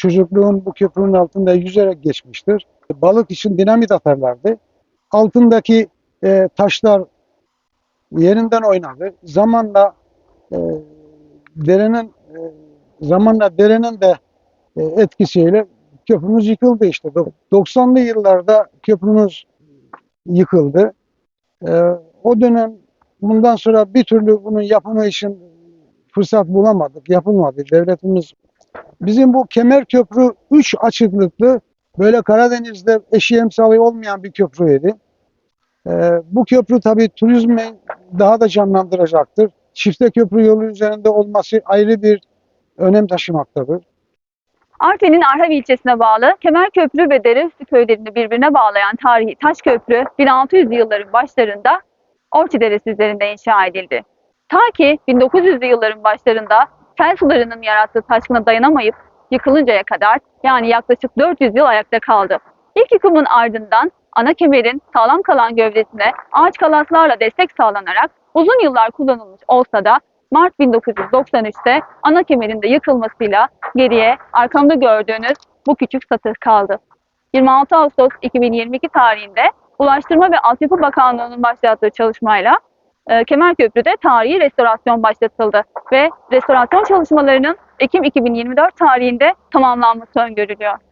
çocukluğum bu köprünün altında yüzerek geçmiştir. Balık için dinamit atarlardı. Altındaki e, taşlar yerinden oynadı. Zamanla e, derenin e, zamanla derenin de e, etkisiyle köprümüz yıkıldı işte. Dok- 90'lı yıllarda köprümüz yıkıldı. E, o dönem bundan sonra bir türlü bunun yapımı için fırsat bulamadık, yapılmadı. Devletimiz bizim bu kemer köprü 3 açıklıklı böyle Karadeniz'de eşi emsali olmayan bir köprüydü. E, bu köprü tabii turizmi daha da canlandıracaktır. Çifte köprü yolu üzerinde olması ayrı bir önem taşımaktadır. Artvin'in Arhavi ilçesine bağlı Kemerköprü ve Dereüstü köylerini birbirine bağlayan tarihi taş köprü 1600'lü yılların başlarında Orçi Deresi üzerinde inşa edildi. Ta ki 1900'lü yılların başlarında sel sularının yarattığı taşkına dayanamayıp yıkılıncaya kadar yani yaklaşık 400 yıl ayakta kaldı. İlk yıkımın ardından ana kemerin sağlam kalan gövdesine ağaç kalaslarla destek sağlanarak uzun yıllar kullanılmış olsa da Mart 1993'te ana kemerin de yıkılmasıyla geriye arkamda gördüğünüz bu küçük satır kaldı. 26 Ağustos 2022 tarihinde Ulaştırma ve Altyapı Bakanlığı'nın başlattığı çalışmayla e, Kemerköprü'de tarihi restorasyon başlatıldı ve restorasyon çalışmalarının Ekim 2024 tarihinde tamamlanması öngörülüyor.